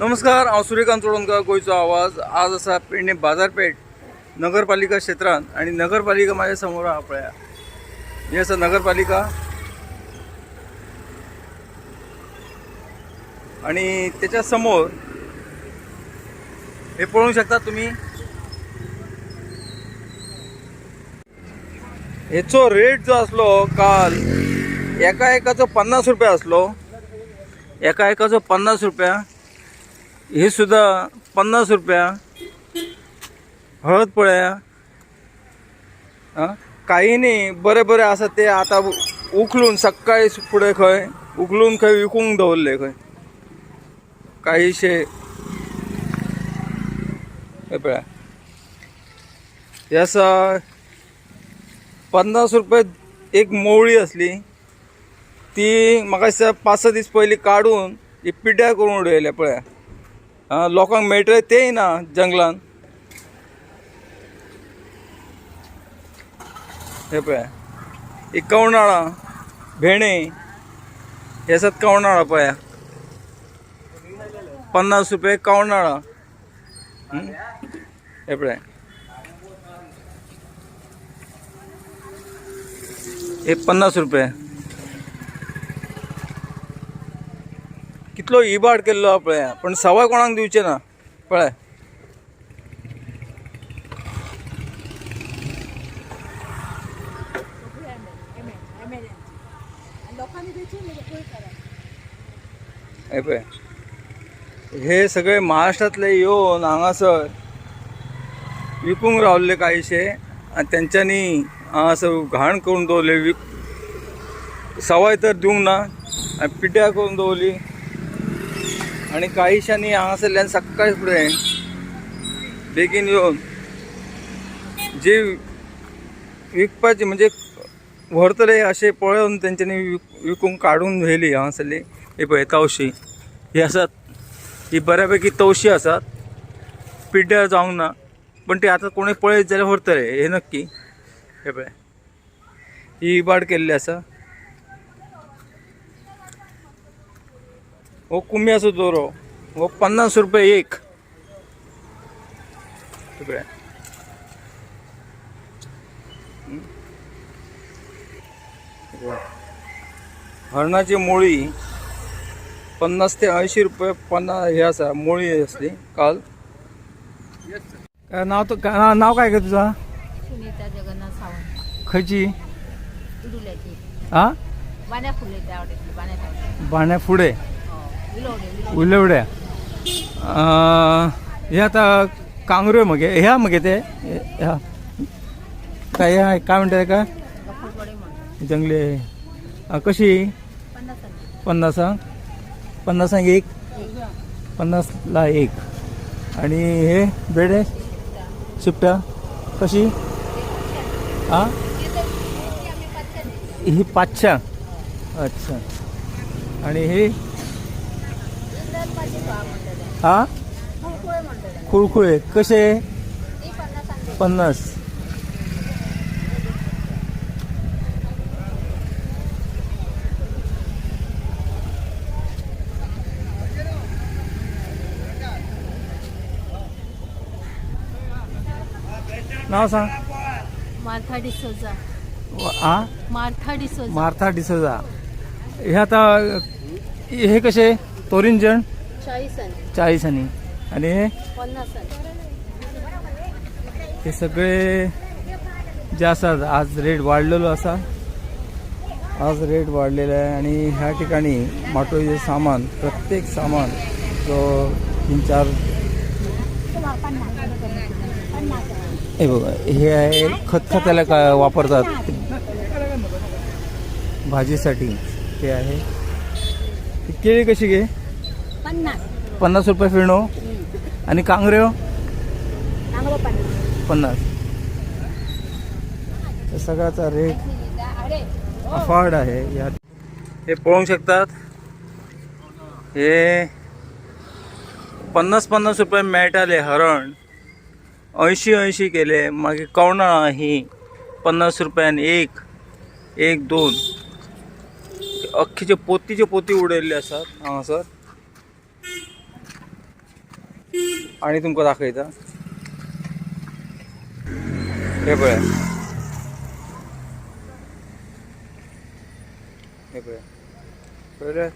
नमस्कार हांव सूर्यकांत चोडणकर गोंयचो आवाज. आज आसा पेडणे बाजारपेठ नगरपालिका क्षेत्रांत आनी नगरपालिका माझ्यासमोर आहा पळया ही आसा नगरपालिका आणि त्याच्यासमोर हे पळोवंक शकता तुम्ही. हेचो रेट जो आसलो काल एका एकाचो पन्नास रुपया आसलो एका एकाचो पन्नास रुपया हे सुद्धा पन्नास रुपया. हळद पळया. आं? काही न्ही. बरे बरे आसा ते आतां उखलून सकाळी फुडें खंय उखलून खंय विकूंक दवरले खंय. काहीशे. हे पळया. हे आसा पन्नास रुपये एक मोवळी असली ती म्हाका दिसता पांच स दीस पयलीं काडून ही पिड्ड्यार करून उडयल्या पळया. लोकांक मेळटले तेंय ना जंगलान हे पळय. ही कवणाळां भेणे हे आसात कवणाळां पळया. पन्नास रुपये कवणाळां हे पळय. हे पन्नास रुपये. कितलो इबाड केल्लो हा पळया. पण सवाय कोणाक दिवचे ना पळय. हे पळय. हे सगळे महाराष्ट्रातले येवन हांगासर विकूंक रावले काहीशे आनी तेंच्यांनी हांगासर घाण करून दवरले. विक सवाय तर दिवंक ना आनी पिड्ड्या करून दवरली. आणि काहीशांनी हांगासरल्यान सकाळी फुडें बेगीन येवन जे विकपाची म्हणजे व्हरतले अशें पळोवन तेंच्यांनी विक विकूंक काडून व्हेली हांगासरली हे पळय तवशी. ही आसात ही बऱ्यापैकी तवशी आसात पिड्ड्यार जावंक ना पण ती आतां कोणी पळयत जाल्यार व्हरतले हे नक्की. हे पळय. ही इबाड केल्ली आसा हो कुम्याचो दोरो हो पन्नास रुपये एक। पळय. हरणाची मोळी पन्नास ते ऐंशी रुपये पन्नास हे आसा मोळी असली काल. काय नाव तो काय नाव- काय का तुझा? सुनीता जगन्नाथ सावंत. खयची हा? बाण्या फुले बाण्या फुडे. उलवड्या हे आता कांगऱ्यो मगे ह्या मगे ते ह्या. काय ह्या काय म्हणतात का जंगले. कशी? पन्नास आले. पन्नासांक पन्नासांक एक? पन्नासला एक. आणि हे बेडे शिपट्या? कशी? हा? ही पाचशा. अच्छा. आणि हे? हा? खुळखुळे कसे? पन्नास नाव सांग. मार्था डिसोजा व- आ? मार्था डिसोजा मार्था डिसोजा हे आता हे कसे? तोरिंजण? चाळीस आणे. आणि. हे? सगळे जे असतात आज रेट वाढलेलो असा. आज रेट वाढलेला आहे आणि ह्या ठिकाणी माटोळीचे सामान प्रत्येक सामान जो तीन चार हे बघा हे आहे खतखत्याला का वापरतात. भाजीसाठी. ते आहे. केळी कशी घे? पन्नास. पन्नास रुपये फिरणो. आणि कांगऱ्यो चांगलं पन्नास. सगळ्याचा रेट अफार्ड आहे. यात हे पळोवंक शकतात. हे पन्नास पन्नास रुपये मेळटाले हरण. अंयशीं अंयशीं केले. मागीर कवणां ही पन्नास रुपयान एक. एक दोन. अख्खीचे पोतीचे पोती उडयल्ले आसात हांगासर आणि तुमकां दाखयता. हे पळय. हे पळय. पळय.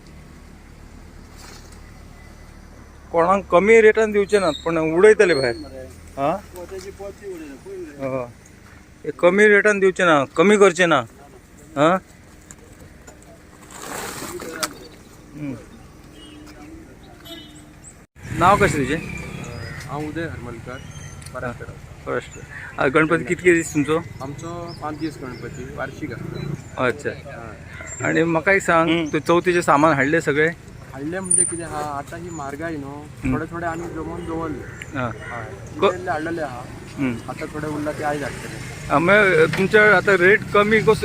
कोणाक कमी रेटान दिवचे नात पण उडयतले भायर. हा? हो. कमी रेटान दिवचे ना कमी करचे ना. हा? हम्म. नाव कशें तुजें हांव उदय हरमलकर फर्स्ट. आ, गणपती कितके दीस तुमचो? आमचो पांच दीस गणपती वार्षिक आसता अच्छा. आणि म्हाका एक सांग तू चवथीचे सामान हाडले सगळे? हाडले म्हणजे कितें आहा आतां ही म्हारगाय न्हू थोडे थोडे आमी जमोवन दवरले हां. हाडलेले आहा. आतां थोडे उरला ते आयज हाडटले तुमच्या आता रेट कमी कस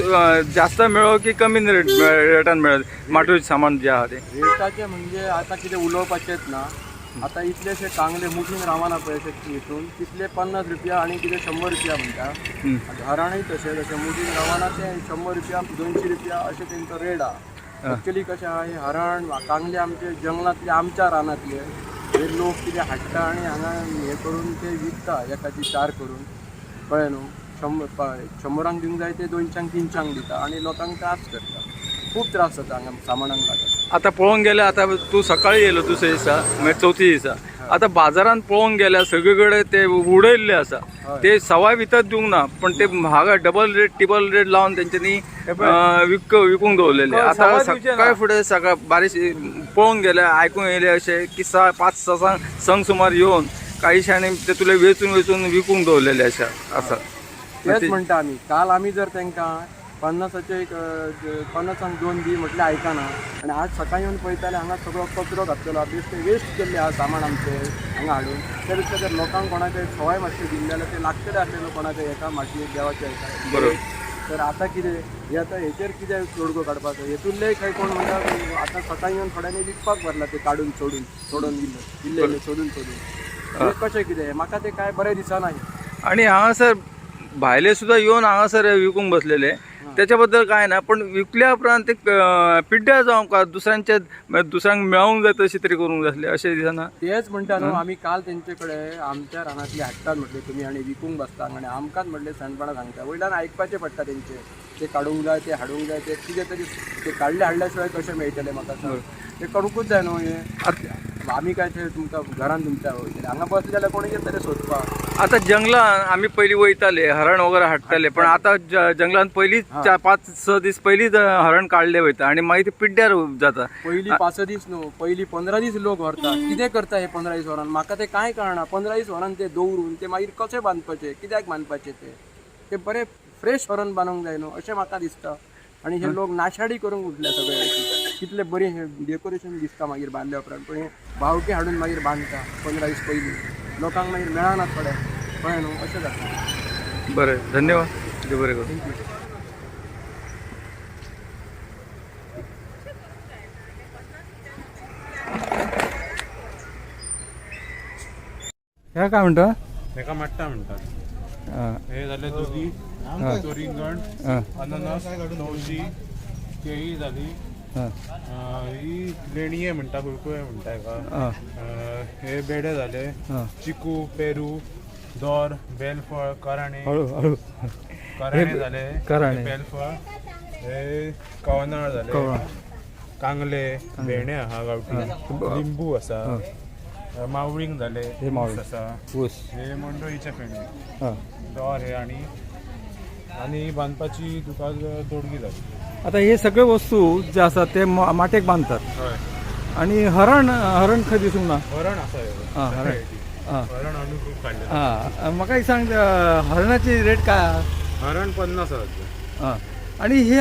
जास्त मेळो की कमी रेट रेटान मेळत माटोळीचे सामान जे आहा ते? रेटाचे म्हणजे आतां कितें उलोवपाचेच ना आतां इतलेशे चांगले मुठीन रावना पळय हितून तितले पन्नास रुपया आनी कितें शंबर रुपया म्हणटा. घराणय तशें जशें मुठीन रावना ते शंबर रुपया दोनशे रुपया अशें तेंचो रेट आहा एक्चुअली कशें आहा हे हरण कांगले आमचे जंगलातले आमच्या रानातले हे लोक कितें हाडटा आनी हांगा हे करून ते विकता एकाची चार करून. कळ्ळें न्हू शंबर शंबरांक दिवंक जाय ते दोनशांक तिनशांक दिता आनी लोकांक त्रास करता खूब त्रास जाता हांगा सामानांक लागून आता पळोवंक गेल्यार आता तू सकाळी येयलो दुसऱ्या दिसा मागीर चवथी दिसा आता बाजारात पळोवंक गेल्यार सगळीकडे ते उडयल्ले आसा ते सवाय भितर दिवंक ना पण ते हांगा डबल रेट टिबल रेट लावन तेंच्यांनी अ, विक विकूंक दवरलेले आता सकाळी फुडें सकाळ बारीक पळोवंक गेल्यार आयकूंक येयले अशें की सा पांच स सांग संक सुमार येवन काहीशांनी ते तुले वेचून वेचून विकूंक दवरलेले अशा आसा तेच म्हणटा आमी काल आमी जर तांकां पन्नासाचे एक पन्नासांक दोन दी म्हटल्यार आयकना आनी आज सकाळी येवन पळयताले हांगा सगळो कचरो घातलेलो बेश्टे वेस्ट केल्ले आहा सामान आमचे हांगा हाडून. त्या दिसता जर लोकांक कोणाचे सवाय मातशें दिल्ले जाल्यार ते लागतले आसलेलो कोणाच्या एका मातये देवाच्या एका. बरोबर. तर आतां कितें हे आतां हेचेर कितें तोडगो काडपाचो हेतूनले खंय कोण म्हणटा आतां सकाळी येवन थोड्यांनी विकपाक भरला ते काडून सोडून सोडून दिल्ले इल्ले इल्ले सोडून. सोडून कशें कितें म्हाका ते काय बरें दिसना आणि हांगासर भायले सुद्धा येवन हांगासर विकूंक बसलेले. त्याच्या बद्दल काय ना पण विकल्या उपरांत ते पिड्ड्यार जावंक का दुसऱ्यांचे म्हणजे दुसऱ्यांक मेळोंक जाय तशें तरी करूंक जाय अशें दिसना. तेच म्हणटा न्हू आमी काल तेंचे कडेन आमच्या रानातले हाडटात म्हटले तुमी आनी विकूंक बसता आनी आमकांच म्हटले सणपणां सांगता वयल्यान आयकपाचें पडटा तेंचे ते काडूंक जाय ते हाडूंक जाय ते कितें तरी ते काडले हाडल्या शिवाय कशें मेळटले म्हाका सांग ते करूंकूच जाय न्हू हे आमी काय ते तुमकां घरान तुमच्या वयतले हांगा बसले जाल्यार कोणी येतले सोदपाक आता जंगलान आमी पयलीं वयताले हरण वगैरे हाडटाले पण आता ज- जंगलान पयलीं चार पाच स दीस पयलींच हरण काडले वयता आणि मागीर ते पिड्ड्यार जाता पयलीं पांच दीस न्हू पयलीं पंदरा दीस लोक व्हरता कितें करता हे पंदरा दीस वरान म्हाका ते कांय कळना. पंदरा दीस वरान ते दवरून ते मागीर कशें बांदपाचे कित्याक बांदपाचे ते? ते बरे फ्रेश हरण बांदूंक जाय न्हू अशें म्हाका दिसता. आनी हे लोक नाशाडी करूंक उठले सगळे. कितले बरी हे डेकोरेशन दिसता मागीर बांदल्या उपरांत पण हे भावके हाडून मागीर बांदता पंदरा दीस पयलीं. लोकांक मागीर मेळना थोडे. कळ्ळें न्हू? अशें जाता. बरें. धन्यवाद. देव बरें करूं. थँक्यू ह्या काय म्हणता? तेका माट्टा म्हणटात आं, हे जाले दुदी रिंगण अननस तवशी केळी अं, ही. लेणये म्हणटा कुळकुळे म्हणटा हेका हे. बेडे आं. चिकू पेरू दोर बेलफळ कराणे. कराणे जाले कराणे. बेलफळ. हे कवनाळ कवळा. कांगले भेणे आहा गावठी. लिंबू आसा मावळींग जाले हे मावळींग. ऊस आसा ऊस. हे मंडळीचे फेणे दोर हे आणि आणि बांदपाची तुका तोडगी जाली आता हे सगळे वस्तू जे आसा ते मा- माटेक बांदतात हय आणि हरण हरण खंय दिसूंक ना हरण आसा ह्यो. आं, हरण. आं. हां म्हाका एक सांग अ, हरणाची रेट काय आहा? हरण पन्नास हजार हां आणि हे